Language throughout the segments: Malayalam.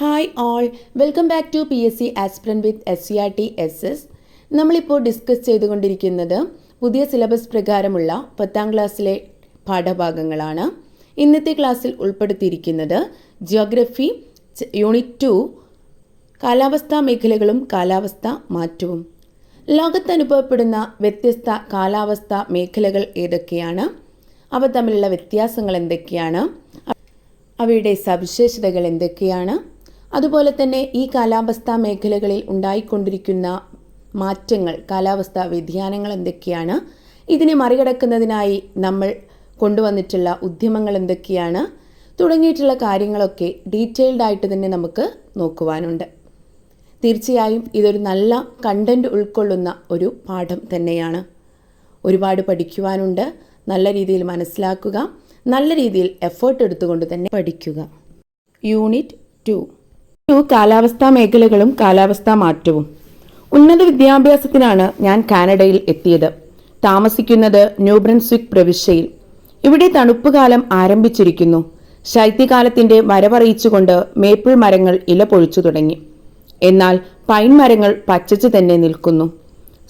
Hi all welcome back to P S C aspirant with S C R T S S നമ്മളിപ്പോൾ ഡിസ്കസ് ചെയ്തുകൊണ്ടിരിക്കുന്നത് പുതിയ സിലബസ് പ്രകാരമുള്ള പത്താം ക്ലാസ്സിലെ പാഠഭാഗങ്ങളാണ്. ഇന്നത്തെ ക്ലാസ്സിൽ ഉൾപ്പെടുത്തിയിരിക്കുന്നത് ജിയോഗ്രഫി യൂണിറ്റ് ടു കാലാവസ്ഥാ മേഖലകളും കാലാവസ്ഥാ മാറ്റവും. ലോകത്ത് അനുഭവപ്പെടുന്ന വ്യത്യസ്ത കാലാവസ്ഥാ മേഖലകൾ ഏതൊക്കെയാണ്? അവ തമ്മിലുള്ള വ്യത്യാസങ്ങൾ എന്തൊക്കെയാണ്? അവയുടെ സവിശേഷതകൾ എന്തൊക്കെയാണ്? അതുപോലെ തന്നെ ഈ കാലാവസ്ഥാ മേഖലകളിൽ ഉണ്ടായിക്കൊണ്ടിരിക്കുന്ന മാറ്റങ്ങൾ കാലാവസ്ഥാ വ്യതിയാനങ്ങൾ എന്തൊക്കെയാണ്? ഇതിനെ മറികടക്കുന്നതിനായി നമ്മൾ കൊണ്ടുവന്നിട്ടുള്ള ഉദ്യമങ്ങൾ എന്തൊക്കെയാണ്? തുടങ്ങിയിട്ടുള്ള കാര്യങ്ങളൊക്കെ ഡീറ്റെയിൽഡ് ആയിട്ട് തന്നെ നമുക്ക് നോക്കുവാനുണ്ട്. തീർച്ചയായും ഇതൊരു നല്ല കണ്ടന്റ് ഉൾക്കൊള്ളുന്ന ഒരു പാഠം തന്നെയാണ്. ഒരുപാട് പഠിക്കുവാനുണ്ട്. നല്ല രീതിയിൽ മനസ്സിലാക്കുക. നല്ല രീതിയിൽ എഫേർട്ട് എടുത്തുകൊണ്ട് തന്നെ പഠിക്കുക. യൂണിറ്റ് ടു ടു കാലാവസ്ഥാ മേഖലകളും കാലാവസ്ഥാ മാറ്റവും. ഉന്നത വിദ്യാഭ്യാസത്തിനാണ് ഞാൻ കാനഡയിൽ എത്തിയത്. താമസിക്കുന്നത് ന്യൂബ്രൻസ്വിക് പ്രവിശ്യയിൽ. ഇവിടെ തണുപ്പ് കാലം ആരംഭിച്ചിരിക്കുന്നു. ശൈത്യകാലത്തിന്റെ വരവറിയിച്ചുകൊണ്ട് മേപ്പിൾ മരങ്ങൾ ഇല പൊഴിച്ചു തുടങ്ങി. എന്നാൽ പൈൻ മരങ്ങൾ പച്ചച്ചു തന്നെ നിൽക്കുന്നു.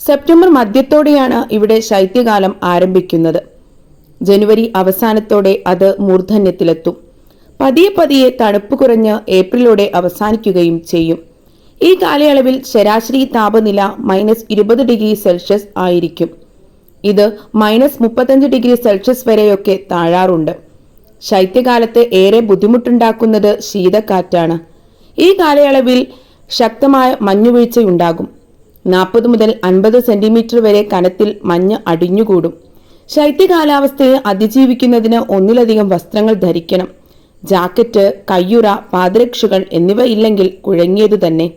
സെപ്റ്റംബർ മധ്യത്തോടെയാണ് ഇവിടെ ശൈത്യകാലം ആരംഭിക്കുന്നത്. ജനുവരി അവസാനത്തോടെ അത് മൂർധന്യത്തിലെത്തും. പതിയെ പതിയെ തണുപ്പ് കുറഞ്ഞ് ഏപ്രിലോടെ അവസാനിക്കുകയും ചെയ്യും. ഈ കാലയളവിൽ ശരാശരി താപനില മൈനസ് ഇരുപത് ഡിഗ്രി സെൽഷ്യസ് ആയിരിക്കും. ഇത് മൈനസ് മുപ്പത്തഞ്ച് ഡിഗ്രി സെൽഷ്യസ് വരെയൊക്കെ താഴാറുണ്ട്. ശൈത്യകാലത്ത് ഏറെ ബുദ്ധിമുട്ടുണ്ടാക്കുന്നത് ശീതക്കാറ്റാണ്. ഈ കാലയളവിൽ ശക്തമായ മഞ്ഞുവീഴ്ചയുണ്ടാകും. നാൽപ്പത് മുതൽ അൻപത് സെന്റിമീറ്റർ വരെ കനത്തിൽ മഞ്ഞ് അടിഞ്ഞുകൂടും. ശൈത്യകാലാവസ്ഥയെ അതിജീവിക്കുന്നതിന് ഒന്നിലധികം വസ്ത്രങ്ങൾ ധരിക്കണം. ജാക്കറ്റ് കയ്യുറ പാദരക്ഷകൾ എന്നിവ ഇല്ലെങ്കിൽ കുഴങ്ങിയത് തന്നെ.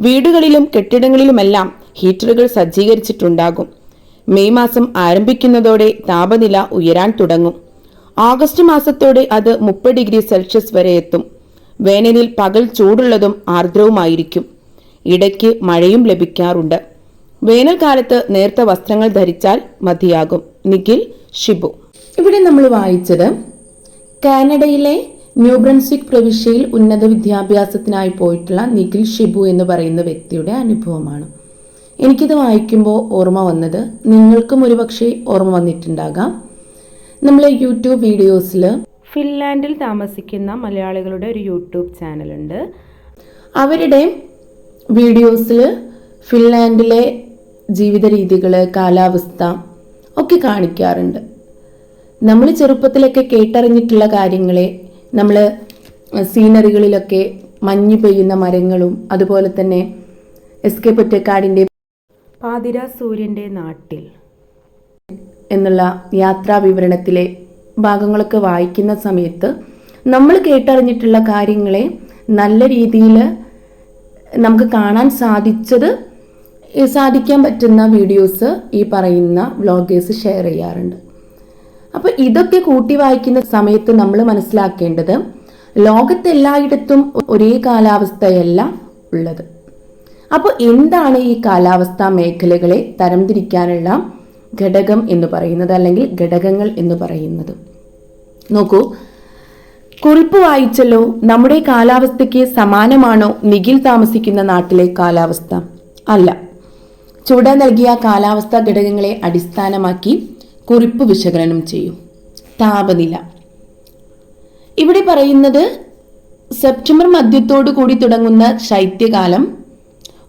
വീടുകളിലും കെട്ടിടങ്ങളിലുമെല്ലാം ഹീറ്ററുകൾ സജ്ജീകരിച്ചിട്ടുണ്ടാകും. മെയ് മാസം ആരംഭിക്കുന്നതോടെ താപനില ഉയരാൻ തുടങ്ങും. ഓഗസ്റ്റ് മാസത്തോടെ അത് മുപ്പത് ഡിഗ്രി സെൽഷ്യസ് വരെ എത്തും. വേനലിൽ പകൽ ചൂടുള്ളതും ആർദ്രവുമായിരിക്കും. ഇടയ്ക്ക് മഴയും ലഭിക്കാറുണ്ട്. വേനൽക്കാലത്ത് നേർത്ത വസ്ത്രങ്ങൾ ധരിച്ചാൽ മതിയാകും. നിഖിൽ ഷിബു. ഇവിടെ നമ്മൾ വായിച്ചത് കാനഡയിലെ ന്യൂബ്രൻസ്വിക് പ്രവിശ്യയിൽ ഉന്നത വിദ്യാഭ്യാസത്തിനായി പോയിട്ടുള്ള നിഖിൽ ഷിബു എന്ന് പറയുന്ന വ്യക്തിയുടെ അനുഭവമാണ്. എനിക്കിത് വായിക്കുമ്പോൾ ഓർമ്മ വന്നത് നിങ്ങൾക്കും ഒരുപക്ഷെ ഓർമ്മ വന്നിട്ടുണ്ടാകാം. നമ്മളെ യൂട്യൂബ് വീഡിയോസിൽ ഫിൻലാൻഡിൽ താമസിക്കുന്ന മലയാളികളുടെ ഒരു യൂട്യൂബ് ചാനലുണ്ട്. അവരുടെ വീഡിയോസിൽ ഫിൻലാൻഡിലെ ജീവിത രീതികൾ കാലാവസ്ഥ ഒക്കെ കാണിക്കാറുണ്ട്. നമ്മൾ ചെറുപ്പത്തിലൊക്കെ കേട്ടറിഞ്ഞിട്ടുള്ള കാര്യങ്ങളെ നമ്മൾ സീനറികളിലൊക്കെ മഞ്ഞ് പെയ്യുന്ന മരങ്ങളും അതുപോലെ തന്നെ എസ് കെ പൊറ്റക്കാടിന്റെ പാതിര സൂര്യന്റെ നാട്ടിൽ എന്നുള്ള യാത്രാ വിവരണത്തിലെ ഭാഗങ്ങളൊക്കെ വായിക്കുന്ന സമയത്ത് നമ്മൾ കേട്ടറിഞ്ഞിട്ടുള്ള കാര്യങ്ങളെ നല്ല രീതിയിൽ നമുക്ക് കാണാൻ സാധിച്ചത് സാധിക്കാൻ പറ്റുന്ന വീഡിയോസ് ഈ പറയുന്ന വ്ളോഗേഴ്സ് ഷെയർ ചെയ്യാറുണ്ട്. അപ്പോൾ ഇതൊക്കെ കൂട്ടി വായിക്കുന്ന സമയത്ത് നമ്മൾ മനസ്സിലാക്കേണ്ടത് ലോകത്തെല്ലായിടത്തും ഒരേ കാലാവസ്ഥയല്ല ഉള്ളത്. അപ്പോൾ എന്താണ് ഈ കാലാവസ്ഥാ മേഖലകളെ തരംതിരിക്കാനുള്ള ഘടകം എന്ന് പറയുന്നത് അല്ലെങ്കിൽ ഘടകങ്ങൾ എന്ന് പറയുന്നത്? നോക്കൂ കുറിപ്പ് വായിച്ചല്ലോ നമ്മുടെ കാലാവസ്ഥയ്ക്ക് സമാനമാണോ നിഖിൽ താമസിക്കുന്ന നാട്ടിലെ കാലാവസ്ഥ? അല്ല. ചുവടെ നൽകിയ കാലാവസ്ഥാ ഘടകങ്ങളെ അടിസ്ഥാനമാക്കി കുറിപ്പ് വിശകലനം ചെയ്യൂ. താപനില. ഇവിടെ പറയുന്നത് സെപ്റ്റംബർ മധ്യത്തോടു കൂടി തുടങ്ങുന്ന ശൈത്യകാലം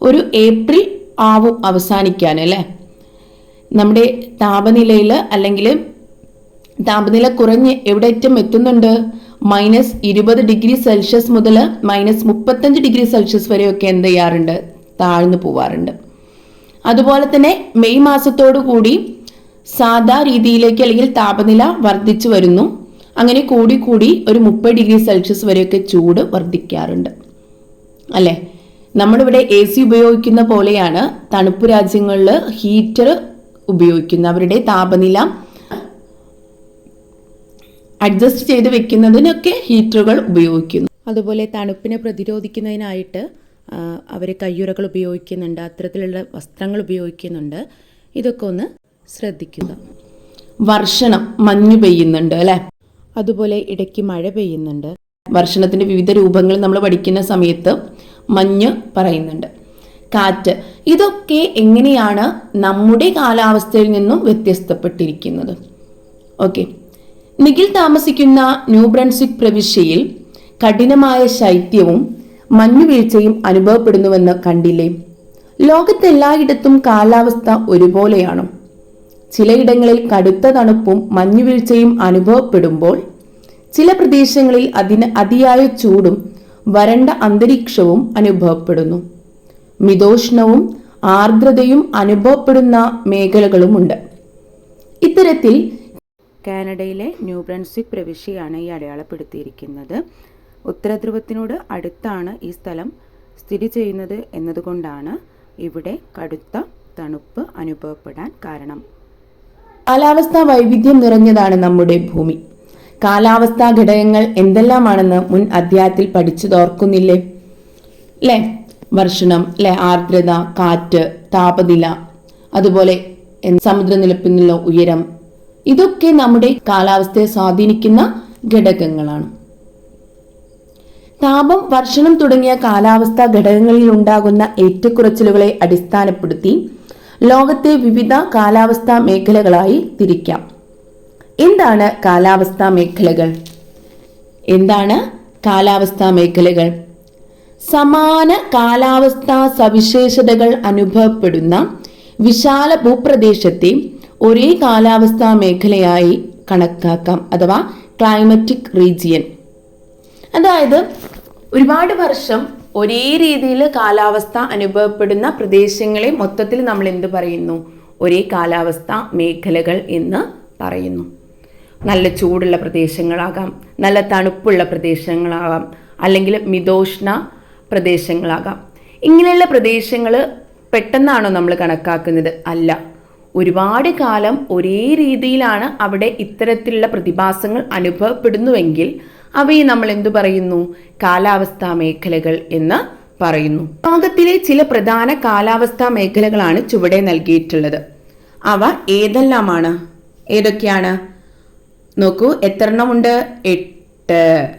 ഒരു ഏപ്രിൽ ആവും അവസാനിക്കാൻ അല്ലേ? നമ്മുടെ താപനിലയിൽ അല്ലെങ്കിൽ താപനില കുറഞ്ഞ് എവിടെ ഏറ്റവും എത്തുന്നുണ്ട്? മൈനസ് ഇരുപത് ഡിഗ്രി സെൽഷ്യസ് മുതൽ മൈനസ് മുപ്പത്തഞ്ച് ഡിഗ്രി സെൽഷ്യസ് വരെയൊക്കെ എന്ത് ചെയ്യാറുണ്ട്? താഴ്ന്നു പോവാറുണ്ട്. അതുപോലെ തന്നെ മെയ് മാസത്തോടു കൂടി സാധാ രീതിയിലേക്ക് അല്ലെങ്കിൽ താപനില വർദ്ധിച്ചു വരുന്നു. അങ്ങനെ കൂടി കൂടി ഒരു മുപ്പത് ഡിഗ്രി സെൽഷ്യസ് വരെയൊക്കെ ചൂട് വർദ്ധിക്കാറുണ്ട്. അല്ലേ? നമ്മളിവിടെ എ സി ഉപയോഗിക്കുന്ന പോലെയാണ് തണുപ്പ് രാജ്യങ്ങളിൽ ഹീറ്റർ ഉപയോഗിക്കുന്നത്. അവരുടെ താപനില അഡ്ജസ്റ്റ് ചെയ്ത് വെക്കുന്നതിനൊക്കെ ഹീറ്ററുകൾ ഉപയോഗിക്കുന്നു. അതുപോലെ തണുപ്പിനെ പ്രതിരോധിക്കുന്നതിനായിട്ട് അവർ കയ്യുറകൾ ഉപയോഗിക്കുന്നുണ്ട് അത്തരത്തിലുള്ള വസ്ത്രങ്ങൾ ഉപയോഗിക്കുന്നുണ്ട്. ഇതൊക്കെ ഒന്ന് ശ്രദ്ധിക്കുക. വർഷണം മഞ്ഞു പെയ്യുന്നുണ്ട് അല്ലേ? അതുപോലെ ഇടയ്ക്ക് മഴ പെയ്യുന്നുണ്ട്. വർഷണത്തിന്റെ വിവിധ രൂപങ്ങൾ നമ്മൾ പഠിക്കുന്ന സമയത്ത് മഞ്ഞ് പറയുന്നുണ്ട്. കാറ്റ് ഇതൊക്കെ എങ്ങനെയാണ് നമ്മുടെ കാലാവസ്ഥയിൽ നിന്നും വ്യത്യസ്തപ്പെട്ടിരിക്കുന്നത്? ഓക്കെ. നിഖിൽ താമസിക്കുന്ന ന്യൂ ബ്രൺസിക് പ്രവിശ്യയിൽ കഠിനമായ ശൈത്യവും മഞ്ഞുവീഴ്ചയും അനുഭവപ്പെടുന്നുവെന്ന് കണ്ടില്ലേ? ലോകത്തെല്ലായിടത്തും കാലാവസ്ഥ ഒരുപോലെയാണോ? ചിലയിടങ്ങളിൽ കടുത്ത തണുപ്പും മഞ്ഞുവീഴ്ചയും അനുഭവപ്പെടുമ്പോൾ ചില പ്രദേശങ്ങളിൽ അതിന് അതിയായ ചൂടും വരണ്ട അന്തരീക്ഷവും അനുഭവപ്പെടുന്നു. മിതോഷ്ണവും ആർദ്രതയും അനുഭവപ്പെടുന്ന മേഖലകളുമുണ്ട്. ഇത്തരത്തിൽ കാനഡയിലെ ന്യൂ ബ്രൺസ്വിക് പ്രവിശ്യയാണ് ഈ അടയാളപ്പെടുത്തിയിരിക്കുന്നത്. ഉത്തരധ്രുവത്തിനോട് അടുത്താണ് ഈ സ്ഥലം സ്ഥിതി ചെയ്യുന്നത് എന്നതുകൊണ്ടാണ് ഇവിടെ കടുത്ത തണുപ്പ് അനുഭവപ്പെടാൻ കാരണം. കാലാവസ്ഥാ വൈവിധ്യം നിറഞ്ഞതാണ് നമ്മുടെ ഭൂമി. കാലാവസ്ഥാ ഘടകങ്ങൾ എന്തെല്ലാമാണെന്ന് മുൻ അധ്യായത്തിൽ പഠിച്ചു തോർക്കുന്നില്ലേ അല്ലേ വർഷണം അല്ലെ ആർദ്രത കാറ്റ് താപനില അതുപോലെ സമുദ്രനിരപ്പിൽ നിന്നുള്ള ഉയരം. ഇതൊക്കെ നമ്മുടെ കാലാവസ്ഥയെ സ്വാധീനിക്കുന്ന ഘടകങ്ങളാണ്. താപം വർഷണം തുടങ്ങിയ കാലാവസ്ഥാ ഘടകങ്ങളിൽ ഉണ്ടാകുന്ന ഏറ്റക്കുറച്ചിലുകളെ അടിസ്ഥാനപ്പെടുത്തി ലോകത്തെ വിവിധ കാലാവസ്ഥാ മേഖലകളായി തിരിക്കാം. എന്താണ് കാലാവസ്ഥാ മേഖലകൾ? എന്താണ് കാലാവസ്ഥാ മേഖലകൾ? സമാന കാലാവസ്ഥാ സവിശേഷതകൾ അനുഭവപ്പെടുന്ന വിശാല ഭൂപ്രദേശത്തെ ഒരേ കാലാവസ്ഥാ മേഖലയായി കണക്കാക്കാം അഥവാ ക്ലൈമറ്റിക് റീജിയൻ. അതായത് ഒരുപാട് വർഷം ഒരേ രീതിയിൽ കാലാവസ്ഥ അനുഭവപ്പെടുന്ന പ്രദേശങ്ങളെ മൊത്തത്തിൽ നമ്മൾ എന്ത് പറയുന്നു? ഒരേ കാലാവസ്ഥ മേഖലകൾ എന്ന് പറയുന്നു. നല്ല ചൂടുള്ള പ്രദേശങ്ങളാകാം നല്ല തണുപ്പുള്ള പ്രദേശങ്ങളാകാം അല്ലെങ്കിൽ മിതോഷ്ണ പ്രദേശങ്ങളാകാം. ഇങ്ങനെയുള്ള പ്രദേശങ്ങൾ പെട്ടെന്നാണോ നമ്മൾ കണക്കാക്കുന്നത്? അല്ല. ഒരുപാട് കാലം ഒരേ രീതിയിലാണ് അവിടെ ഇത്തരത്തിലുള്ള പ്രതിഭാസങ്ങൾ അനുഭവപ്പെടുന്നുവെങ്കിൽ അവയെ നമ്മൾ എന്തു പറയുന്നു? കാലാവസ്ഥാ മേഖലകൾ എന്ന് പറയുന്നു. ലോകത്തിലെ ചില പ്രധാന കാലാവസ്ഥാ മേഖലകളാണ് ചുവടെ നൽകിയിട്ടുള്ളത്. അവ ഏതെല്ലാമാണ്? ഏതൊക്കെയാണ്? നോക്കൂ എത്ര എണ്ണമുണ്ട് എട്ട്.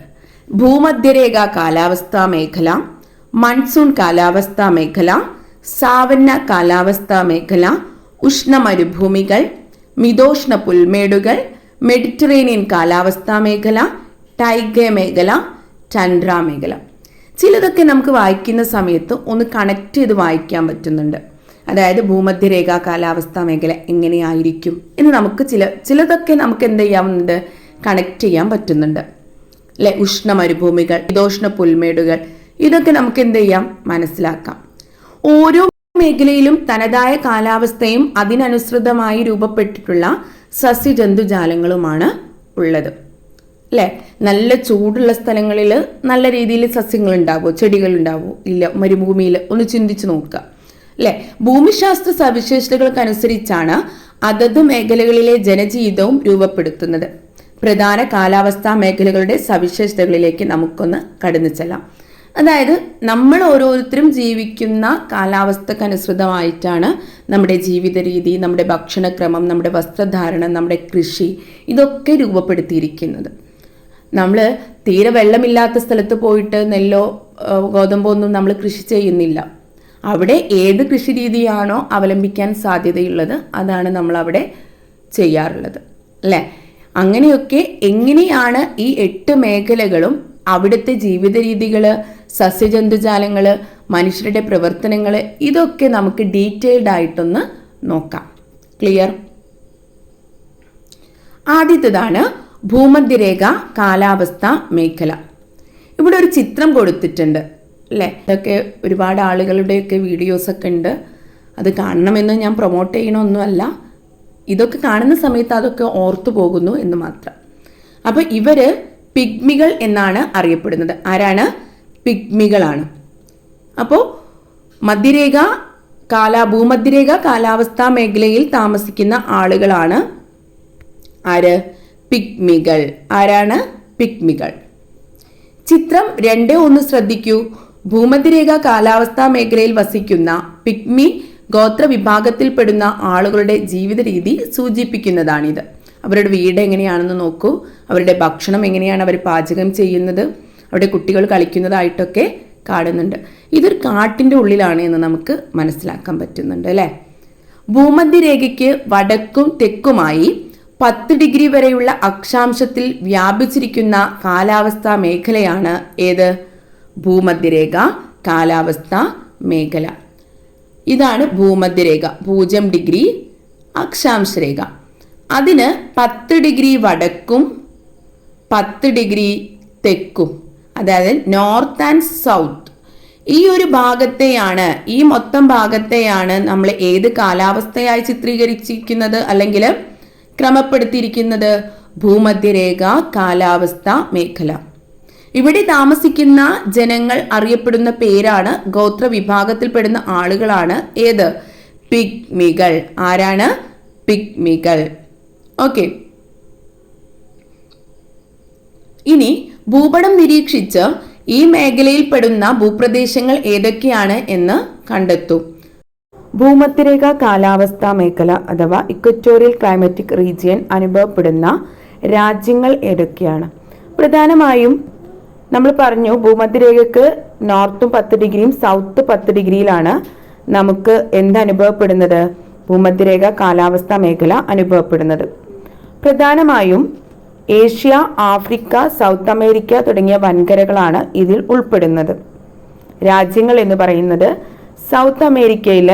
ഭൂമധ്യരേഖ കാലാവസ്ഥാ മേഖല മൺസൂൺ കാലാവസ്ഥാ മേഖല സാവന്ന കാലാവസ്ഥാ മേഖല ഉഷ്ണമരുഭൂമികൾ മിതോഷ്ണ പുൽമേടുകൾ മെഡിറ്ററേനിയൻ കാലാവസ്ഥാ മേഖല ടൈഗ മേഖല ചന്ദ്ര മേഖല ചിലതൊക്കെ നമുക്ക് വായിക്കുന്ന സമയത്ത് ഒന്ന് കണക്ട് ചെയ്ത് വായിക്കാൻ പറ്റുന്നുണ്ട്. അതായത് ഭൂമധ്യരേഖ കാലാവസ്ഥാ മേഖല എങ്ങനെയായിരിക്കും എന്ന് നമുക്ക് ചില ചിലതൊക്കെ നമുക്ക് എന്ത് ചെയ്യാവുന്നുണ്ട്? കണക്ട് ചെയ്യാൻ പറ്റുന്നുണ്ട്. അല്ലെ ഉഷ്ണ മരുഭൂമികൾ മിതോഷ്ണ പുൽമേടുകൾ ഇതൊക്കെ നമുക്ക് എന്ത് ചെയ്യാം? മനസ്സിലാക്കാം. ഓരോ മേഖലയിലും തനതായ കാലാവസ്ഥയും അതിനനുസൃതമായി രൂപപ്പെട്ടിട്ടുള്ള സസ്യജന്തുജാലങ്ങളുമാണ് ഉള്ളത്. അല്ലേ നല്ല ചൂടുള്ള സ്ഥലങ്ങളിൽ നല്ല രീതിയിൽ സസ്യങ്ങൾ ഉണ്ടാവുമോ ചെടികൾ ഉണ്ടാവുമോ ഇല്ല മരുഭൂമിയിൽ ഒന്ന് ചിന്തിച്ചു നോക്കുക. അല്ലെ ഭൂമിശാസ്ത്ര സവിശേഷതകൾക്കനുസരിച്ചാണ് അതത് മേഖലകളിലെ ജനജീവിതവും രൂപപ്പെടുത്തുന്നത്. പ്രധാന കാലാവസ്ഥാ മേഖലകളുടെ സവിശേഷതകളിലേക്ക് നമുക്കൊന്ന് കടന്നു ചെല്ലാം. അതായത് നമ്മൾ ഓരോരുത്തരും ജീവിക്കുന്ന കാലാവസ്ഥക്കനുസൃതമായിട്ടാണ് നമ്മുടെ ജീവിത രീതി നമ്മുടെ ഭക്ഷണക്രമം നമ്മുടെ വസ്ത്രധാരണം നമ്മുടെ കൃഷി ഇതൊക്കെ രൂപപ്പെടുത്തിയിരിക്കുന്നത്. നമ്മൾ തീരെ വെള്ളമില്ലാത്ത സ്ഥലത്ത് പോയിട്ട് നെല്ലോ ഗോതമ്പോ ഒന്നും നമ്മൾ കൃഷി ചെയ്യുന്നില്ല. അവിടെ ഏത് കൃഷി രീതിയാണോ അവലംബിക്കാൻ സാധ്യതയുള്ളത് അതാണ് നമ്മൾ അവിടെ ചെയ്യാറുള്ളത്. അല്ലേ? അങ്ങനെയൊക്കെ എങ്ങനെയാണ് ഈ എട്ട് മേഖലകളും അവിടുത്തെ ജീവിത രീതികൾ സസ്യജന്തുജാലങ്ങൾ മനുഷ്യരുടെ പ്രവർത്തനങ്ങൾ ഇതൊക്കെ നമുക്ക് ഡീറ്റെയിൽഡ് ആയിട്ടൊന്ന് നോക്കാം. ക്ലിയർ? ആദ്യത്തേതാണ് ഭൂമധ്യരേഖ കാലാവസ്ഥ മേഖല. ഇവിടെ ഒരു ചിത്രം കൊടുത്തിട്ടുണ്ട് അല്ലേ? ഇതൊക്കെ ഒരുപാട് ആളുകളുടെയൊക്കെ വീഡിയോസൊക്കെ ഉണ്ട്. അത് കാണണമെന്ന് ഞാൻ പ്രൊമോട്ട് ചെയ്യണമൊന്നുമല്ല ഇതൊക്കെ കാണുന്ന സമയത്ത് അതൊക്കെ ഓർത്തു പോകുന്നു എന്ന് മാത്രം. അപ്പോൾ ഇവർ പിഗ്മികൾ എന്നാണ് അറിയപ്പെടുന്നത്. ആരാണ്? പിഗ്മികളാണ്. അപ്പോൾ മധ്യരേഖ കാലാ ഭൂമധ്യരേഖ കാലാവസ്ഥാ മേഖലയിൽ താമസിക്കുന്ന ആളുകളാണ് ആര്? പിഗ്മികൾ ആരാണ്? പിഗ്മികൾ ചിത്രം രണ്ട് ഒന്ന് ശ്രദ്ധിക്കൂ. ഭൂമധ്യരേഖ കാലാവസ്ഥാ മേഖലയിൽ വസിക്കുന്ന പിഗ്മി ഗോത്ര വിഭാഗത്തിൽപ്പെടുന്ന ആളുകളുടെ ജീവിത രീതി സൂചിപ്പിക്കുന്നതാണിത്. അവരുടെ വീട് എങ്ങനെയാണെന്ന് നോക്കൂ. അവരുടെ ഭക്ഷണം എങ്ങനെയാണ് അവർ പാചകം ചെയ്യുന്നത്. അവിടെ കുട്ടികൾ കളിക്കുന്നതായിട്ടൊക്കെ കാണുന്നുണ്ട്. ഇതൊരു കാട്ടിന്റെ ഉള്ളിലാണ് എന്ന് നമുക്ക് മനസ്സിലാക്കാൻ പറ്റുന്നുണ്ട് അല്ലേ? ഭൂമധ്യരേഖയ്ക്ക് വടക്കും തെക്കുമായി പത്ത് ഡിഗ്രി വരെയുള്ള അക്ഷാംശത്തിൽ വ്യാപിച്ചിരിക്കുന്ന കാലാവസ്ഥാ മേഖലയാണ് ഏത്? ഭൂമധ്യരേഖ കാലാവസ്ഥ മേഖല. ഇതാണ് ഭൂമധ്യരേഖ പൂജ്യം ഡിഗ്രി അക്ഷാംശരേഖ. അതിന് പത്ത് ഡിഗ്രി വടക്കും പത്ത് ഡിഗ്രി തെക്കും അതായത് നോർത്ത് ആൻഡ് സൗത്ത്. ഈ ഒരു ഭാഗത്തെയാണ് ഈ മൊത്തം ഭാഗത്തെയാണ് നമ്മൾ ഏത് കാലാവസ്ഥയായി ചിത്രീകരിച്ചിരിക്കുന്നത്? അല്ലെങ്കിൽ ക്രമപ്പെടുത്തിയിരിക്കുന്നത് ഭൂമധ്യരേഖ കാലാവസ്ഥ മേഖല. ഇവിടെ താമസിക്കുന്ന ജനങ്ങൾ അറിയപ്പെടുന്ന പേരാണ് ഗോത്ര വിഭാഗത്തിൽപ്പെടുന്ന ആളുകളാണ്. ഏത്? പിഗ്മികൾ. ആരാണ്? പിഗ്മികൾ. ഓക്കെ. ഇനി ഭൂപടം നിരീക്ഷിച്ച് ഈ മേഖലയിൽപ്പെടുന്ന ഭൂപ്രദേശങ്ങൾ ഏതൊക്കെയാണ് എന്ന് കണ്ടെത്തും. ഭൂമധ്യരേഖ കാലാവസ്ഥാ മേഖല അഥവാ ഇക്വറ്റോറിയൽ ക്ലൈമറ്റിക് റീജിയൻ അനുഭവപ്പെടുന്ന രാജ്യങ്ങൾ ഏതൊക്കെയാണ്? പ്രധാനമായും നമ്മൾ പറഞ്ഞു ഭൂമധ്യരേഖക്ക് നോർത്തും പത്ത് ഡിഗ്രിയും സൗത്ത് പത്ത് ഡിഗ്രിയിലാണ് നമുക്ക് എന്ത് അനുഭവപ്പെടുന്നത്? ഭൂമധ്യരേഖ കാലാവസ്ഥാ മേഖല അനുഭവപ്പെടുന്നത്. പ്രധാനമായും ഏഷ്യ ആഫ്രിക്ക സൗത്ത് അമേരിക്ക തുടങ്ങിയ വൻകരകളാണ് ഇതിൽ ഉൾപ്പെടുന്നത്. രാജ്യങ്ങൾ എന്ന് പറയുന്നത് സൗത്ത് അമേരിക്കയിൽ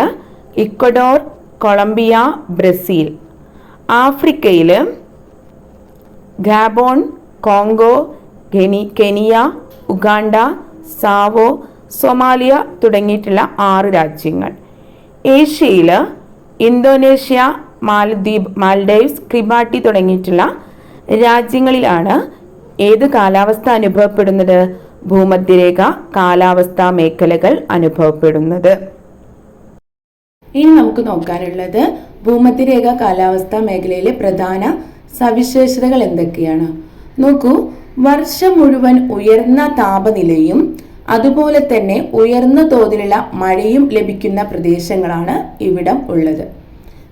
ഇക്വഡോർ കൊളംബിയ ബ്രസീൽ. ആഫ്രിക്കയിൽ ഗാബോൺ കോങ്കോ കെനി കെനിയ ഉഗാണ്ട സാവോ സൊമാലിയ തുടങ്ങിയിട്ടുള്ള ആറ് രാജ്യങ്ങൾ. ഏഷ്യയിൽ ഇന്തോനേഷ്യ മാലദ്വീപ് മാൽഡൈവ്സ് ക്രിബാട്ടി തുടങ്ങിയിട്ടുള്ള രാജ്യങ്ങളിലാണ് ഏത് കാലാവസ്ഥ അനുഭവപ്പെടുന്നത്? ഭൂമധ്യരേഖ കാലാവസ്ഥാ മേഖലകൾ അനുഭവപ്പെടുന്നത്. ഇനി നമുക്ക് നോക്കാനുള്ളത് ഭൂമധ്യരേഖ കാലാവസ്ഥ മേഖലയിലെ പ്രധാന സവിശേഷതകൾ എന്തൊക്കെയാണ്? നോക്കൂ വർഷം മുഴുവൻ ഉയർന്ന താപനിലയും അതുപോലെ തന്നെ ഉയർന്ന തോതിലുള്ള മഴയും ലഭിക്കുന്ന പ്രദേശങ്ങളാണ് ഇവിടം ഉള്ളത്.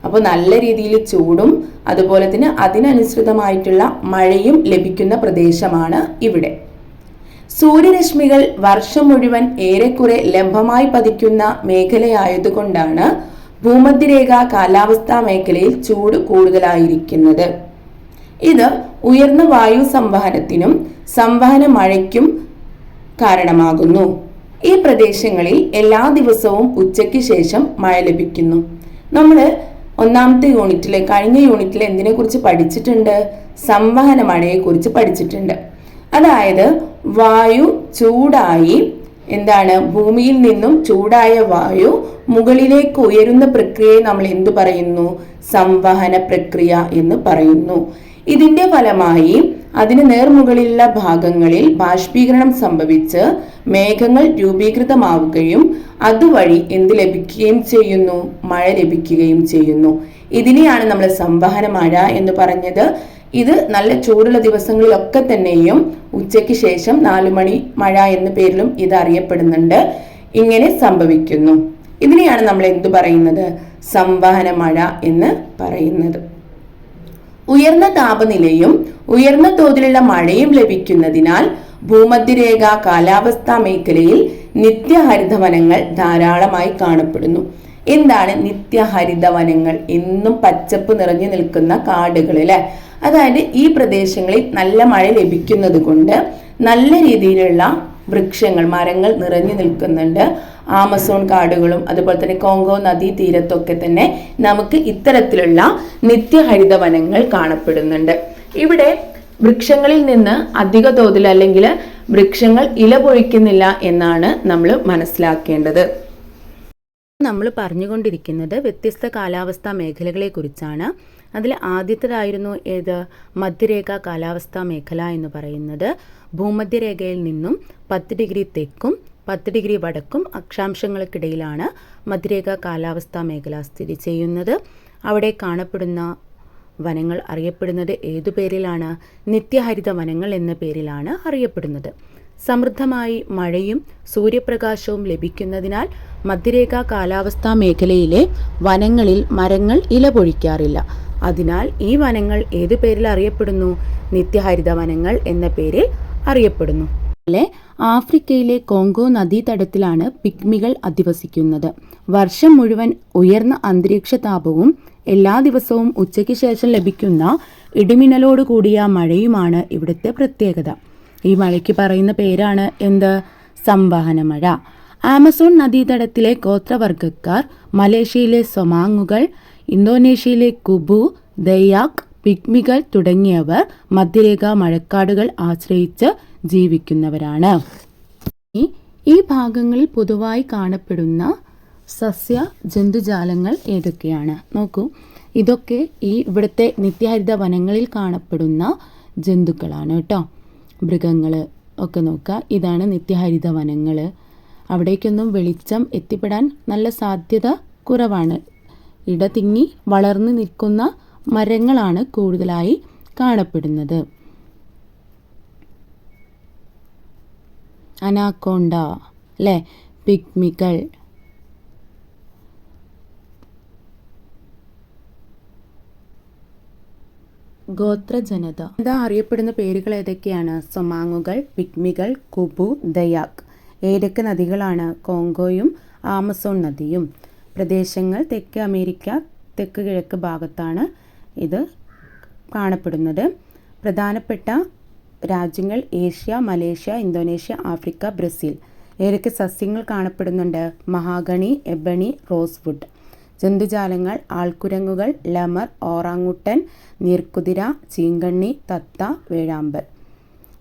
അപ്പോൾ നല്ല രീതിയിൽ ചൂടും അതുപോലെ തന്നെ അതിനനുസൃതമായിട്ടുള്ള മഴയും ലഭിക്കുന്ന പ്രദേശമാണ് ഇവിടെ. സൂര്യരശ്മികൾ വർഷം മുഴുവൻ ഏറെക്കുറെ ലംബമായി പതിക്കുന്ന മേഖലയായതുകൊണ്ടാണ് ഭൂമധ്യരേഖ കാലാവസ്ഥാ മേഖലയിൽ ചൂട് കൂടുതലായിരിക്കുന്നത്. ഇത് ഉയർന്ന വായു സംവഹനത്തിനും സംവഹന മഴയ്ക്കും കാരണമാകുന്നു. ഈ പ്രദേശങ്ങളിൽ എല്ലാ ദിവസവും ഉച്ചയ്ക്ക് ശേഷം മഴ ലഭിക്കുന്നു. നമ്മൾ ഒന്നാമത്തെ യൂണിറ്റിലെ കഴിഞ്ഞ യൂണിറ്റിൽ എന്തിനെക്കുറിച്ച് പഠിച്ചിട്ടുണ്ട്? സംവഹന മഴയെക്കുറിച്ച് പഠിച്ചിട്ടുണ്ട്. അതായത് വായു ചൂടായി. എന്താണ്? ഭൂമിയിൽ നിന്നും ചൂടായ വായു മുകളിലേക്ക് ഉയരുന്ന പ്രക്രിയയെ നമ്മൾ എന്തു പറയുന്നു? സംവഹന പ്രക്രിയ എന്ന് പറയുന്നു. ഇതിന്റെ ഫലമായി അതിന് നേർമുകളിലുള്ള ഭാഗങ്ങളിൽ ബാഷ്പീകരണം സംഭവിച്ച് മേഘങ്ങൾ രൂപീകൃതമാവുകയും അതുവഴി എന്ത് ലഭിക്കുകയും ചെയ്യുന്നു? മഴ ലഭിക്കുകയും ചെയ്യുന്നു. ഇതിനെയാണ് നമ്മൾ സംവഹന മഴ എന്ന് പറഞ്ഞത്. ഇത് നല്ല ചൂടുള്ള ദിവസങ്ങളിലൊക്കെ തന്നെയും ഉച്ചയ്ക്ക് ശേഷം നാലു മണി മഴ എന്ന പേരിലും ഇത് അറിയപ്പെടുന്നുണ്ട്. ഇങ്ങനെ സംഭവിക്കുന്നു. ഇതിനെയാണ് നമ്മൾ എന്തു പറയുന്നത്? സംവഹന മഴ എന്ന് പറയുന്നത്. ഉയർന്ന താപനിലയും ഉയർന്ന തോതിലുള്ള മഴയും ലഭിക്കുന്നതിനാൽ ഭൂമധ്യരേഖ കാലാവസ്ഥാ മേഖലയിൽ നിത്യഹരിതവനങ്ങൾ ധാരാളമായി കാണപ്പെടുന്നു. എന്താണ് നിത്യഹരിതവനങ്ങൾ? എന്നും പച്ചപ്പ് നിറഞ്ഞു നിൽക്കുന്ന കാടുകൾ അല്ലെ? അതായത് ഈ പ്രദേശങ്ങളിൽ നല്ല മഴ ലഭിക്കുന്നത് കൊണ്ട് നല്ല രീതിയിലുള്ള വൃക്ഷങ്ങൾ മരങ്ങൾ നിറഞ്ഞു നിൽക്കുന്നുണ്ട്. ആമസോൺ കാടുകളും അതുപോലെ തന്നെ കോങ്കോ നദീ തീരത്തൊക്കെ തന്നെ നമുക്ക് ഇത്തരത്തിലുള്ള നിത്യഹരിത വനങ്ങൾ കാണപ്പെടുന്നുണ്ട്. ഇവിടെ വൃക്ഷങ്ങളിൽ നിന്ന് അധിക തോതിൽ അല്ലെങ്കിൽ വൃക്ഷങ്ങൾ ഇല പൊഴിക്കുന്നില്ല എന്നാണ് നമ്മൾ മനസ്സിലാക്കേണ്ടത്. നമ്മൾ പറഞ്ഞുകൊണ്ടിരിക്കുന്നത് വ്യത്യസ്ത കാലാവസ്ഥാ മേഖലകളെ കുറിച്ചാണ് അതിൽ ആദ്യത്തേതായിരുന്നു ഏത്? മധ്യരേഖാ കാലാവസ്ഥാ മേഖല എന്ന് പറയുന്നത്. ഭൂമധ്യരേഖയിൽ നിന്നും പത്ത് ഡിഗ്രി തെക്കും പത്ത് ഡിഗ്രി വടക്കും അക്ഷാംശങ്ങൾക്കിടയിലാണ് മധ്യരേഖാ കാലാവസ്ഥാ മേഖല സ്ഥിതി ചെയ്യുന്നത്. അവിടെ കാണപ്പെടുന്ന വനങ്ങൾ അറിയപ്പെടുന്നത് ഏതു പേരിലാണ്? നിത്യഹരിത വനങ്ങൾ എന്ന പേരിലാണ് അറിയപ്പെടുന്നത്. സമൃദ്ധമായി മഴയും സൂര്യപ്രകാശവും ലഭിക്കുന്നതിനാൽ മധ്യരേഖാ കാലാവസ്ഥാ മേഖലയിലെ വനങ്ങളിൽ മരങ്ങൾ ഇല പൊഴിക്കാറില്ല അതിനാൽ ഈ വനങ്ങൾ ഏതു പേരിൽ അറിയപ്പെടുന്നു? നിത്യഹരിത വനങ്ങൾ എന്ന പേരിൽ അറിയപ്പെടുന്നു. ലെ ആഫ്രിക്കയിലെ കോങ്കോ നദീതടത്തിലാണ് പിഗ്മികൾ അധിവസിക്കുന്നത്. വർഷം മുഴുവൻ ഉയർന്ന അന്തരീക്ഷ താപവും എല്ലാ ദിവസവും ഉച്ചയ്ക്ക് ശേഷം ലഭിക്കുന്ന ഇടിമിന്നലോട് കൂടിയ മഴയുമാണ് ഇവിടുത്തെ പ്രത്യേകത. ഈ മഴയ്ക്ക് പറയുന്ന പേരാണ് എന്ത്? സംവഹന മഴ ആമസോൺ നദീതടത്തിലെ ഗോത്രവർഗക്കാർ മലേഷ്യയിലെ സൊമാങ്ങുകൾ ഇന്തോനേഷ്യയിലെ കുബു ദയാക് പിഗ്മികൾ തുടങ്ങിയവർ മധ്യരേഖ മഴക്കാടുകൾ ആശ്രയിച്ച് ജീവിക്കുന്നവരാണ്. ഈ ഭാഗങ്ങളിൽ പൊതുവായി കാണപ്പെടുന്ന സസ്യ ജന്തുജാലങ്ങൾ ഏതൊക്കെയാണ്? നോക്കൂ. ഇതൊക്കെ ഈ ഇവിടുത്തെ നിത്യഹരിത വനങ്ങളിൽ കാണപ്പെടുന്ന ജന്തുക്കളാണ് കേട്ടോ. മൃഗങ്ങൾ ഒക്കെ നോക്കുക. ഇതാണ് നിത്യഹരിത വനങ്ങൾ അവിടേക്കൊന്നും വെളിച്ചം എത്തിപ്പെടാൻ നല്ല സാധ്യത കുറവാണ്. ഇടതിങ്ങി വളർന്നു നിൽക്കുന്ന മരങ്ങളാണ് കൂടുതലായി കാണപ്പെടുന്നത്. അനാക്കോണ്ട അല്ലേ? പിഗ്മികൾ ഗോത്രജനത. ഇതാ അറിയപ്പെടുന്ന പേരുകൾ ഏതൊക്കെയാണ്? സൊമാങ്ങുകൾ പിഗ്മികൾ കുബു ദയാക്. ഏതൊക്കെ നദികളാണ്? കോങ്കോയും ആമസോൺ നദിയും. പ്രദേശങ്ങൾ തെക്ക് അമേരിക്ക തെക്ക് കിഴക്ക് ഭാഗത്താണ് ഇത് കാണപ്പെടുന്നത്. പ്രധാനപ്പെട്ട രാജ്യങ്ങൾ Asia Malaysia Indonesia Africa Brazil. ഏതൊക്കെ സസ്യങ്ങൾ കാണപ്പെടുന്നുണ്ട്? Mahogany ebony rosewood. ജന്തുജാലങ്ങൾ ആൾക്കുരങ്ങുകൾ ലമർ ഓറാങ്ങുട്ടൻ നീർക്കുതിര ചീങ്കണ്ണി തത്ത വേഴാമ്പൽ.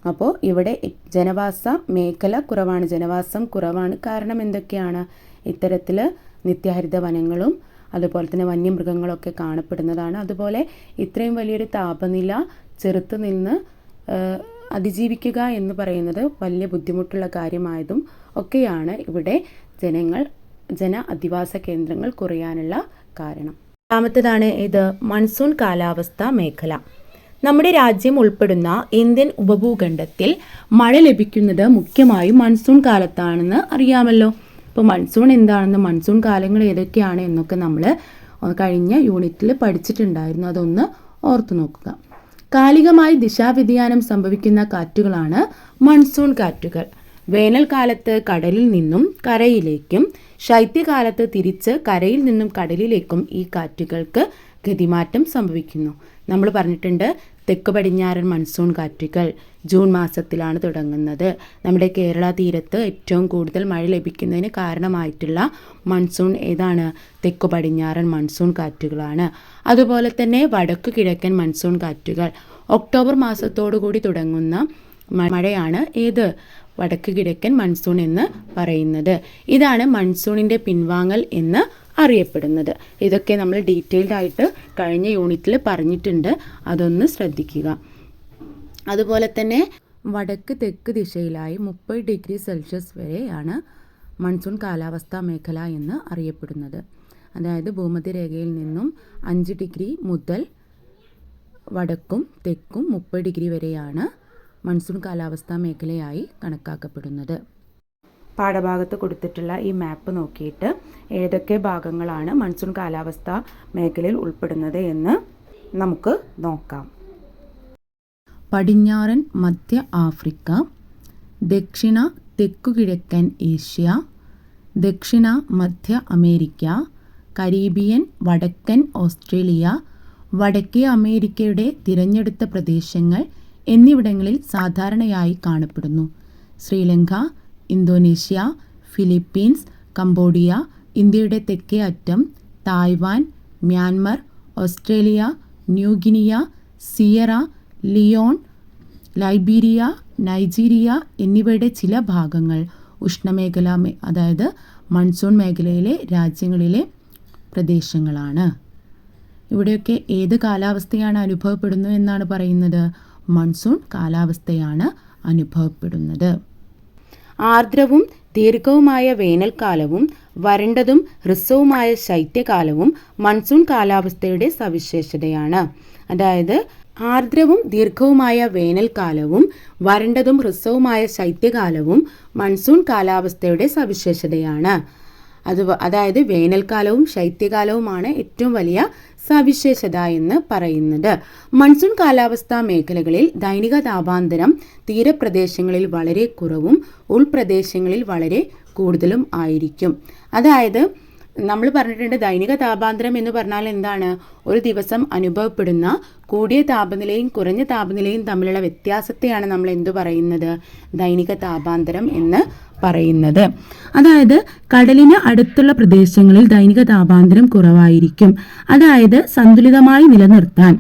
അപ്പോൾ ഇവിടെ ജനവാസ മേഖല കുറവാണ്. ജനവാസം കുറവാണ് കാരണം എന്തൊക്കെയാണ്? ഇത്തരത്തിൽ നിത്യഹരിത വനങ്ങളും അതുപോലെ തന്നെ വന്യമൃഗങ്ങളൊക്കെ കാണപ്പെടുന്നതാണ്. അതുപോലെ ഇത്രയും വലിയൊരു താപനില ചെറുത്ത് നിന്ന് അതിജീവിക്കുക എന്ന് പറയുന്നത് വലിയ ബുദ്ധിമുട്ടുള്ള കാര്യമായതും ഒക്കെയാണ് ഇവിടെ ജനങ്ങൾ ജന അധിവാസ കേന്ദ്രങ്ങൾ കുറയാനുള്ള കാരണം. രണ്ടാമത്തതാണ് ഇത് മൺസൂൺ കാലാവസ്ഥ മേഖല. നമ്മുടെ രാജ്യം ഉൾപ്പെടുന്ന ഇന്ത്യൻ ഉപഭൂഖണ്ഡത്തിൽ മഴ ലഭിക്കുന്നത് മുഖ്യമായും മൺസൂൺ കാലത്താണെന്ന് അറിയാമല്ലോ. ഇപ്പോൾ മൺസൂൺ എന്താണെന്ന് മൺസൂൺ കാലങ്ങൾ ഏതൊക്കെയാണ് എന്നൊക്കെ നമ്മൾ കഴിഞ്ഞ യൂണിറ്റിൽ പഠിച്ചിട്ടുണ്ടായിരുന്നു. അതൊന്ന് ഓർത്തു നോക്കുക. കാലികമായി ദിശാവ്യതിയാനം സംഭവിക്കുന്ന കാറ്റുകളാണ് മൺസൂൺ കാറ്റുകൾ. വേനൽക്കാലത്ത് കടലിൽ നിന്നും കരയിലേക്കും ശൈത്യകാലത്ത് തിരിച്ച് കരയിൽ നിന്നും കടലിലേക്കും ഈ കാറ്റുകൾക്ക് ഗതിമാറ്റം സംഭവിക്കുന്നു. നമ്മൾ പറഞ്ഞിട്ടുണ്ട് തെക്ക് പടിഞ്ഞാറൻ മൺസൂൺ കാറ്റുകൾ ജൂൺ മാസത്തിലാണ് തുടങ്ങുന്നത്. നമ്മുടെ കേരള തീരത്ത് ഏറ്റവും കൂടുതൽ മഴ ലഭിക്കുന്നതിന് കാരണമായിട്ടുള്ള മൺസൂൺ ഏതാണ്? തെക്ക് പടിഞ്ഞാറൻ മൺസൂൺ കാറ്റുകളാണ്. അതുപോലെ തന്നെ വടക്ക് കിഴക്കൻ മൺസൂൺ കാറ്റുകൾ. ഒക്ടോബർ മാസത്തോടു കൂടി തുടങ്ങുന്ന മഴയാണ് ഏത്? വടക്ക് കിഴക്കൻ മൺസൂൺ എന്ന് പറയുന്നത്. ഇതാണ് മൺസൂണിന്റെ പിൻവാങ്ങൽ എന്ന് അറിയപ്പെടുന്നത്. ഇതൊക്കെ നമ്മൾ ഡീറ്റെയിൽഡ് ആയിട്ട് കഴിഞ്ഞ യൂണിറ്റിൽ പറഞ്ഞിട്ടുണ്ട്. അതൊന്ന് ശ്രദ്ധിക്കുക. അതുപോലെ തന്നെ വടക്ക് തെക്ക് ദിശയിലായി മുപ്പത് ഡിഗ്രി സെൽഷ്യസ് വരെയാണ് മൺസൂൺ കാലാവസ്ഥാ മേഖല എന്ന് അറിയപ്പെടുന്നത്. അതായത് ഭൂമധ്യരേഖയിൽ നിന്നും അഞ്ച് ഡിഗ്രി മുതൽ വടക്കും തെക്കും മുപ്പത് ഡിഗ്രി വരെയാണ് മൺസൂൺ കാലാവസ്ഥാ മേഖലയായി കണക്കാക്കപ്പെടുന്നത്. പാഠഭാഗത്ത് കൊടുത്തിട്ടുള്ള ഈ മാപ്പ് നോക്കിയിട്ട് ഏതൊക്കെ ഭാഗങ്ങളാണ് മൺസൂൺ കാലാവസ്ഥ മേഖലയിൽ ഉൾപ്പെടുന്നത് എന്ന് നമുക്ക് നോക്കാം. പടിഞ്ഞാറൻ മധ്യ ആഫ്രിക്ക ദക്ഷിണ തെക്കുകിഴക്കൻ ഏഷ്യ ദക്ഷിണ മധ്യ അമേരിക്ക കരീബിയൻ വടക്കൻ ഓസ്ട്രേലിയ വടക്കേ അമേരിക്കയുടെ തിരഞ്ഞെടുത്ത പ്രദേശങ്ങൾ എന്നിവിടങ്ങളിൽ സാധാരണയായി കാണപ്പെടുന്നു. ശ്രീലങ്ക ഇന്തോനേഷ്യ ഫിലിപ്പീൻസ് കംബോഡിയ ഇന്ത്യയുടെ തെക്കേ അറ്റം Taiwan Myanmar Australia New Guinea Sierra Leone Liberia Nigeria എന്നിവയുടെ ചില ഭാഗങ്ങൾ ഉഷ്ണമേഖല അതായത് മൺസൂൺ മേഖലയിലെ രാജ്യങ്ങളിലെ പ്രദേശങ്ങളാണ്. ഇവിടെയൊക്കെ ഏത് കാലാവസ്ഥയാണ് അനുഭവപ്പെടുന്നു എന്നാണ് പറയുന്നത്? മൺസൂൺ കാലാവസ്ഥയാണ് അനുഭവപ്പെടുന്നത്. ആർദ്രവും ദീർഘവുമായ വേനൽക്കാലവും വരണ്ടതും ഹ്രസ്വവുമായ ശൈത്യകാലവും മൺസൂൺ കാലാവസ്ഥയുടെ സവിശേഷതയാണ്. അതായത് ആർദ്രവും ദീർഘവുമായ വേനൽക്കാലവും വരണ്ടതും ഹ്രസ്വവുമായ ശൈത്യകാലവും മൺസൂൺ കാലാവസ്ഥയുടെ സവിശേഷതയാണ്. അത് അതായത് വേനൽക്കാലവും ശൈത്യകാലവുമാണ് ഏറ്റവും വലിയ സവിശേഷത എന്ന് പറയുന്നത് മൺസൂൺ കാലാവസ്ഥാ മേഖലകളിൽ ദൈനിക താപാന്തരം തീരപ്രദേശങ്ങളിൽ വളരെ കുറവും ഉൾപ്രദേശങ്ങളിൽ വളരെ കൂടുതലും ആയിരിക്കും. അതായത് നമ്മൾ പറഞ്ഞിട്ടുണ്ട് ദൈനിക താപാന്തരം എന്ന് പറഞ്ഞാൽ എന്താണ്? ഒരു ദിവസം അനുഭവപ്പെടുന്ന കൂടിയ താപനിലയും കുറഞ്ഞ താപനിലയും തമ്മിലുള്ള വ്യത്യാസത്തെയാണ് നമ്മൾ എന്തു പറയുന്നത്? ദൈനിക താപാന്തരം എന്ന് പറയുന്നത്. അതായത് കടലിന് അടുത്തുള്ള പ്രദേശങ്ങളിൽ ദൈനിക താപാന്തരം കുറവായിരിക്കും. അതായത് സന്തുലിതമായി നിലനിർത്താൻ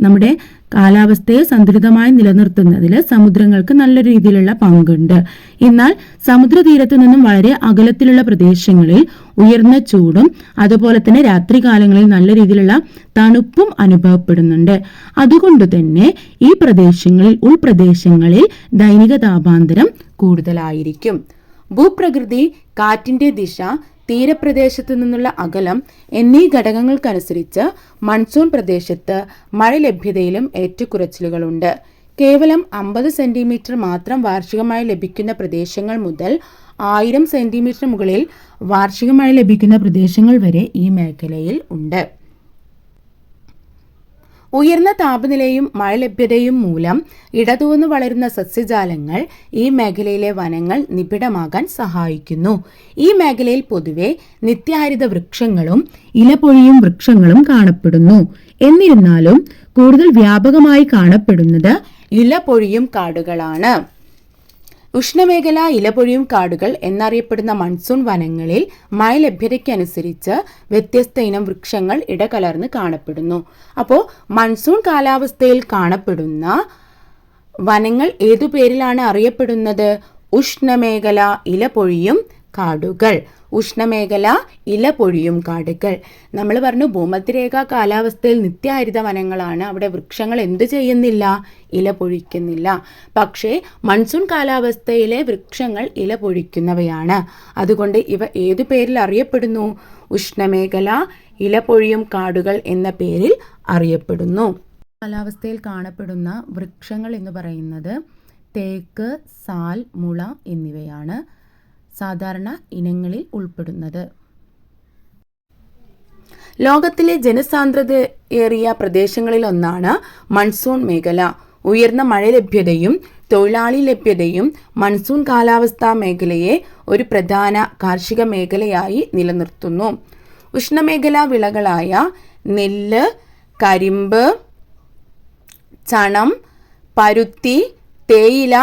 നമ്മുടെ കാലാവസ്ഥയെ സന്തുലിതമായി നിലനിർത്തുന്നതിൽ സമുദ്രങ്ങൾക്ക് നല്ല രീതിയിലുള്ള പങ്കുണ്ട്. എന്നാൽ സമുദ്രതീരത്തു നിന്നും വളരെ അകലത്തിലുള്ള പ്രദേശങ്ങളിൽ ഉയർന്ന ചൂടും അതുപോലെ തന്നെ രാത്രികാലങ്ങളിൽ നല്ല രീതിയിലുള്ള തണുപ്പും അനുഭവപ്പെടുന്നുണ്ട്. അതുകൊണ്ട് തന്നെ ഈ പ്രദേശങ്ങളിൽ ഉൾപ്രദേശങ്ങളിൽ ദൈനിക താപാന്തരം കൂടുതലായിരിക്കും. ഭൂപ്രകൃതി കാറ്റിന്റെ ദിശ തീരപ്രദേശത്തു നിന്നുള്ള അകലം എന്നീ ഘടകങ്ങൾക്കനുസരിച്ച് മൺസൂൺ പ്രദേശത്ത് മഴ ലഭ്യതയിലും ഏറ്റക്കുറച്ചിലുകളുണ്ട് കേവലം അമ്പത് സെന്റിമീറ്റർ മാത്രം വാർഷികമായി ലഭിക്കുന്ന പ്രദേശങ്ങൾ മുതൽ ആയിരം സെന്റിമീറ്റർ മുകളിൽ വാർഷികമായി ലഭിക്കുന്ന പ്രദേശങ്ങൾ വരെ ഈ മേഖലയിൽ ഉണ്ട്. ഉയർന്ന താപനിലയും മഴ ലഭ്യതയും മൂലം ഇടതൂന്ന് വളരുന്ന സസ്യജാലങ്ങൾ ഈ മേഖലയിലെ വനങ്ങൾ നിബിഡമാകാൻ സഹായിക്കുന്നു. ഈ മേഖലയിൽ പൊതുവെ നിത്യഹരിത വൃക്ഷങ്ങളും ഇലപൊഴിയും വൃക്ഷങ്ങളും കാണപ്പെടുന്നു. എന്നിരുന്നാലും കൂടുതൽ വ്യാപകമായി കാണപ്പെടുന്നത് ഇലപൊഴിയും കാടുകളാണ്. ഉഷ്ണമേഖല ഇലപൊഴിയും കാടുകൾ എന്നറിയപ്പെടുന്ന മൺസൂൺ വനങ്ങളിൽ മഴ ലഭ്യതയ്ക്കനുസരിച്ച് വ്യത്യസ്ത ഇനം വൃക്ഷങ്ങൾ ഇടകലർന്ന് കാണപ്പെടുന്നു. അപ്പോൾ മൺസൂൺ കാലാവസ്ഥയിൽ കാണപ്പെടുന്ന വനങ്ങൾ ഏതു പേരിലാണ് അറിയപ്പെടുന്നത്? ഉഷ്ണമേഖല ഇലപൊഴിയും കാടുകൾ. ഉഷ്ണമേഖല ഇല പൊഴിയും കാടുകൾ. നമ്മൾ പറഞ്ഞു ഭൂമധ്യരേഖ കാലാവസ്ഥയിൽ നിത്യഹരിത വനങ്ങളാണ്. അവിടെ വൃക്ഷങ്ങൾ എന്ത് ചെയ്യുന്നില്ല? ഇല പൊഴിക്കുന്നില്ല. പക്ഷേ മൺസൂൺ കാലാവസ്ഥയിലെ വൃക്ഷങ്ങൾ ഇല പൊഴിക്കുന്നവയാണ്. അതുകൊണ്ട് ഇവ ഏതു പേരിൽ അറിയപ്പെടുന്നു? ഉഷ്ണമേഖല ഇല പൊഴിയും കാടുകൾ എന്ന പേരിൽ അറിയപ്പെടുന്നു. കാലാവസ്ഥയിൽ കാണപ്പെടുന്ന വൃക്ഷങ്ങൾ എന്ന് പറയുന്നത് തേക്ക് സാൽ മുള എന്നിവയാണ്. സാധാരണ ഇനങ്ങളിൽ ഉൾപ്പെടുന്നത്. ലോകത്തിലെ ജനസാന്ദ്രതയേറിയ പ്രദേശങ്ങളിലൊന്നാണ് മൺസൂൺ മേഖല. ഉയർന്ന മഴ ലഭ്യതയും തൊഴിലാളി ലഭ്യതയും മൺസൂൺ കാലാവസ്ഥാ മേഖലയെ ഒരു പ്രധാന കാർഷിക മേഖലയായി നിലനിർത്തുന്നു. ഉഷ്ണമേഖലാ വിളകളായ നെല്ല് കരിമ്പ് ചണം പരുത്തി തേയില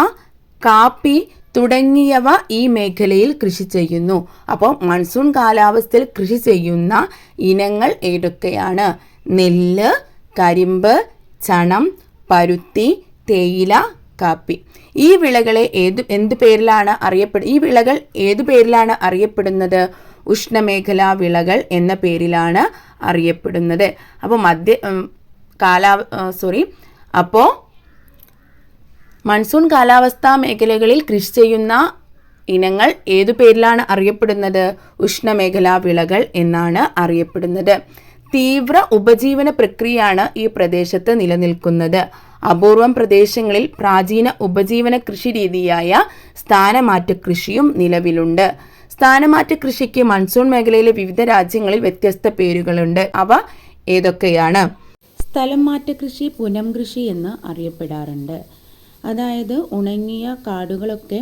കാപ്പി തുടങ്ങിയവ ഈ മേഖലയിൽ കൃഷി ചെയ്യുന്നു. അപ്പോൾ മൺസൂൺ കാലാവസ്ഥയിൽ കൃഷി ചെയ്യുന്ന ഇനങ്ങൾ ഏതൊക്കെയാണ്? നെല്ല് കരിമ്പ് ചണം പരുത്തി തേയില കാപ്പി. ഈ വിളകളെ ഏത് എന്ത് പേരിലാണ് അറിയപ്പെട ഈ വിളകൾ ഏതു പേരിലാണ് അറിയപ്പെടുന്നത്? ഉഷ്ണമേഖലാ വിളകൾ എന്ന പേരിലാണ് അറിയപ്പെടുന്നത്. അപ്പോൾ മധ്യ കാലാ സോറി അപ്പോൾ മൺസൂൺ കാലാവസ്ഥാ മേഖലകളിൽ കൃഷി ചെയ്യുന്ന ഇനങ്ങൾ ഏതു പേരിലാണ് അറിയപ്പെടുന്നത്? ഉഷ്ണമേഖലാ വിളകൾ എന്നാണ് അറിയപ്പെടുന്നത്. തീവ്ര ഉപജീവന പ്രക്രിയയാണ് ഈ പ്രദേശത്ത് നിലനിൽക്കുന്നത്. അപൂർവം പ്രദേശങ്ങളിൽ പ്രാചീന ഉപജീവന കൃഷി രീതിയായ സ്ഥാനമാറ്റ കൃഷിയും നിലവിലുണ്ട്. സ്ഥാനമാറ്റ കൃഷിക്ക് മൺസൂൺ മേഖലയിലെ വിവിധ രാജ്യങ്ങളിൽ വ്യത്യസ്ത പേരുകളുണ്ട്. അവ ഏതൊക്കെയാണ്? സ്ഥലം മാറ്റ കൃഷി പുനം കൃഷി എന്ന് അറിയപ്പെടാറുണ്ട്. അതായത് ഉണങ്ങിയ കാടുകളൊക്കെ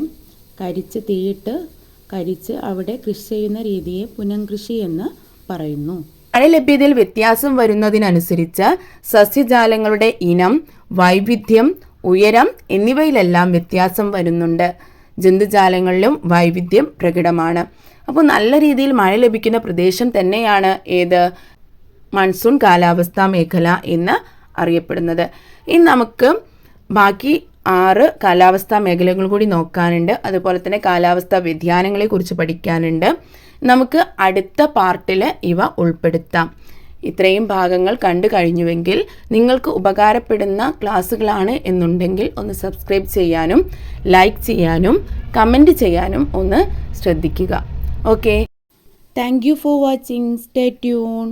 കരിച്ച് തീയിട്ട് കരിച്ച് അവിടെ കൃഷി ചെയ്യുന്ന രീതിയെ പുനംകൃഷി എന്ന് പറയുന്നു. മഴ ലഭ്യതയിൽ വ്യത്യാസം വരുന്നതിനനുസരിച്ച് സസ്യജാലങ്ങളുടെ ഇനം വൈവിധ്യം ഉയരം എന്നിവയിലെല്ലാം വ്യത്യാസം വരുന്നുണ്ട്. ജന്തുജാലങ്ങളിലും വൈവിധ്യം പ്രകടമാണ്. അപ്പോൾ നല്ല രീതിയിൽ മഴ ലഭിക്കുന്ന പ്രദേശം തന്നെയാണ് ഏത്? മൺസൂൺ കാലാവസ്ഥാ മേഖല എന്ന് അറിയപ്പെടുന്നത്. ഇനി നമുക്ക് ബാക്കി ആറ് കാലാവസ്ഥാ മേഖലകൾ കൂടി നോക്കാനുണ്ട്. അതുപോലെ തന്നെ കാലാവസ്ഥാ വ്യതിയാനങ്ങളെ കുറിച്ച് പഠിക്കാനുണ്ട്. നമുക്ക് അടുത്ത പാർട്ടിൽ ഇവ ഉൾപ്പെടുത്താം. ഇത്രയും ഭാഗങ്ങൾ കണ്ടു കഴിഞ്ഞുവെങ്കിൽ നിങ്ങൾക്ക് ഉപകാരപ്പെടുന്ന ക്ലാസ്സുകളാണ് എന്നുണ്ടെങ്കിൽ ഒന്ന് സബ്സ്ക്രൈബ് ചെയ്യാനും ലൈക്ക് ചെയ്യാനും കമന്റ് ചെയ്യാനും ഒന്ന് ശ്രദ്ധിക്കുക. Okay. Thank you for watching. Stay tune.